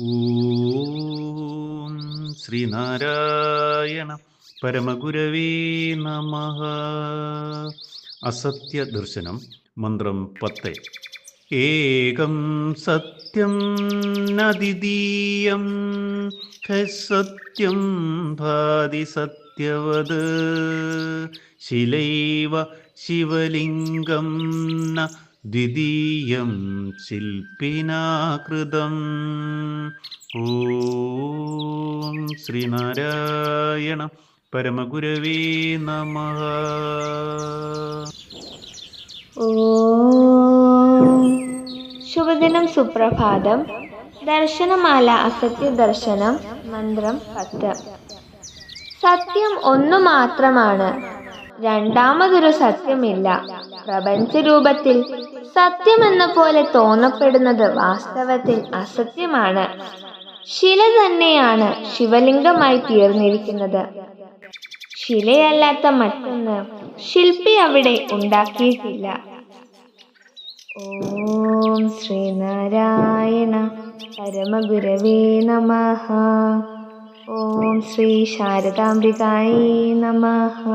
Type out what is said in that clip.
ഓം ശ്രീനാരായണ പരമഗുരവേ നമ. അസത്യദർശനം മന്ത്രം പത്ത്. ഏകം സത്യം നദിതീയം സത്യം ഭാതി സത്യവത്. ശിലൈവ ശിവലിംഗം ന ദ്വിതീയം ശില്പിനാകൃതം. ഓം ശ്രീനാരായണ പരമഗുരവേ നമ. ശുഭദിനം സുപ്രഭാതം. ദർശനമാല അസത്യ ദർശനം മന്ത്രം പത്ത്. സത്യം ഒന്നു മാത്രമാണ്. രണ്ടാമതൊരു സത്യമില്ല. പ്രപഞ്ചരൂപത്തിൽ സത്യമെന്ന പോലെ തോന്നപ്പെടുന്നത് വാസ്തവത്തിൽ അസത്യമാണ്. ശില തന്നെയാണ് ശിവലിംഗമായി തീർന്നിരിക്കുന്നത്. ശിലയല്ലാത്ത മറ്റൊന്ന് ശില്പി അവിടെ ഉണ്ടാക്കിയിട്ടില്ല. ഓം ശ്രീനാരായണ പരമഗുരവേ നമ. ഓം ശ്രീ ശാരദാംബികായേ നമഃ.